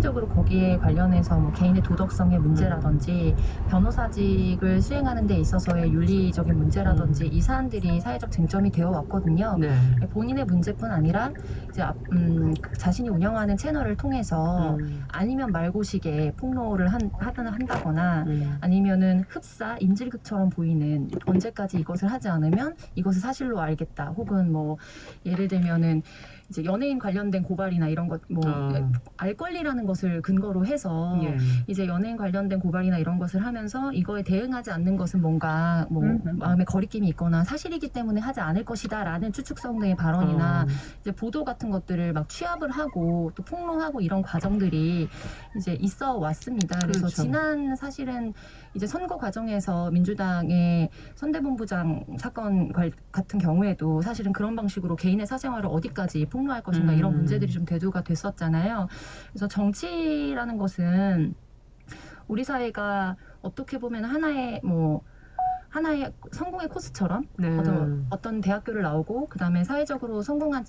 실질적으로 거기에 관련해서 뭐 개인의 도덕성의 문제라든지 변호사직을 수행하는 데 있어서의 윤리적인 문제라든지 이 사안들이 사회적 쟁점이 되어 왔거든요. 네. 본인의 문제뿐 아니라 이제 앞- 음, 그 자신이 운영하는 채널을 통해서 음, 아니면 말고식의 폭로를 한, 한다거나 음. 아니면은 흡사 인질극처럼 보이는 언제까지 이것을 하지 않으면 이것을 사실로 알겠다 혹은 뭐 예를 들면은 이제 연예인 관련된 고발이나 이런 것뭐 어, 알 권리라는 것을 근거로 해서 예. 이제 연예인 관련된 고발이나 이런 것을 하면서 이거에 대응하지 않는 것은 뭔가 뭐 음, 음. 마음에 거리낌이 있거나 사실이기 때문에 하지 않을 것이다라는 추측성 등의 발언이나 어, 이제 보도 같은 것들을 막 취합을 하고 또 폭로하고 이런 과정들이 이제 있어 왔습니다. 그래서 그렇죠. 지난 사실은 이제 선거 과정에서 민주당의 선대본부장 사건 관- 같은 경우에도 사실은 그런 방식으로 개인의 사생활을 어디까지 폭 로할 것인가 음. 이런 문제들이 좀 대두가 됐었잖아요. 그래서 정치라는 것은 우리 사회가 어떻게 보면 하나의 뭐 하나의 성공의 코스처럼 네. 어떤, 어떤 대학교를 나오고 그다음에 사회적으로 성공한